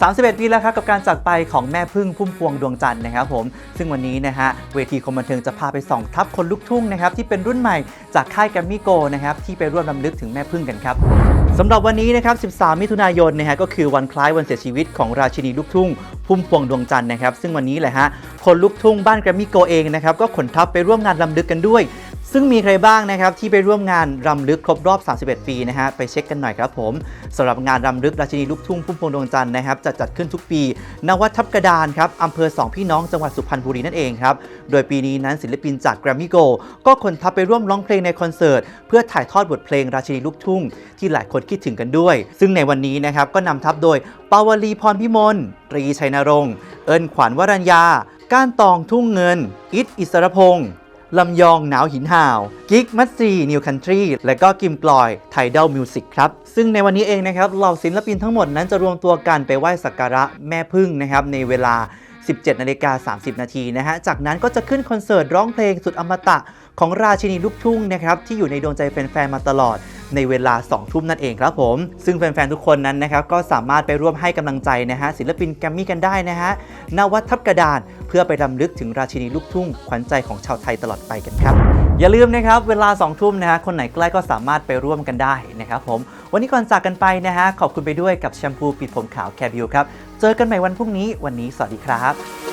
31 ปีแล้วครับกับการจากไปของแม่พึ่งพุ่มพวงดวงจันทร์นะครับผม ซึ่งวันนี้นะฮะเวทีคมบันเทิงจะพาไปส่องทับคนลุกทุ่งนะครับที่เป็นรุ่นใหม่จากค่ายแกรมมี่โกนะครับที่ไปร่วมรำลึกถึงแม่พึ่งกันครับสำหรับวันนี้นะครับ 13 มิถุนายนนะฮะก็คือวันคล้ายวันเสียชีวิตของราชินีลูกทุ่งพุ่มพวงดวงจันทร์นะครับซึ่งวันนี้แหละฮะคนลุกทุ่งบ้านแกรมมี่โกเองนะครับก็ขนทัพไปร่วมงานรำลึกกันด้วย ซึ่งมีใครบ้างนะครับที่ไปร่วมงานรำลึกครบรอบ 31 ปีนะฮะไปเช็คกันหน่อยครับผมสำหรับงานรำลึกราชินีลูกทุ่งพุ่มพวงดวงจันทร์นะครับจะจัดขึ้นทุกปี ณ วัดทับกระดานครับอำเภอสองพี่น้องจังหวัดสุพรรณบุรีนั่นเองครับ โดยปีนี้นั้นศิลปินจาก Grammy Go ก็ขนทัพไปร่วมร้องเพลงในคอนเสิร์ต เพื่อถ่ายทอดบทเพลงราชินีลูกทุ่ง ที่หลายคนคิดถึงกันด้วย ซึ่งในวันนี้นะครับก็นำทัพโดยปาวลีพรพิมลตรีชัยนรงค์เอิญขวัญวรัญญา ก้านตองทุ่งเงิน อิทอิสรพงษ์ ลำยองหนาวหินห่าวกิกมัตซีนิวคันทรีและก็กิมกลอยไทดลมิวสิกครับ ซึ่งในวันนี้เองนะครับเหล่าศิลปินทั้งหมดนั้นจะรวมตัวกันไปไหว้สักการะแม่พึ่งนะครับในเวลา 17 นาฬิกา 30 นาทีนะฮะ จากนั้นก็จะขึ้นคอนเสิร์ตร้องเพลงสุดอมตะของราชินีลูกทุ่งนะครับที่อยู่ในดวงใจแฟนๆมาตลอดในเวลา 2 ทุ่มนั่นเองครับผม ซึ่งแฟนๆ ทุกคนนั้นนะครับก็สามารถไปร่วมให้กำลังใจนะฮะศิลปินแกรมมี่กันได้นะฮะณวัดทับกระดาน เพื่อไปรำลึกถึงราชินีลูกทุ่งขวัญใจของชาวไทยตลอดไปกันครับ อย่าลืมนะครับ เวลา2ทุ่มนะฮะคนไหนใกล้ก็สามารถไปร่วมกันได้นะครับผม วันนี้ก่อนจากกันไปนะฮะขอบคุณไปด้วยกับแชมพูปิดผมขาวแคบิวครับ เจอกันใหม่วันพรุ่งนี้วันนี้สวัสดีครับ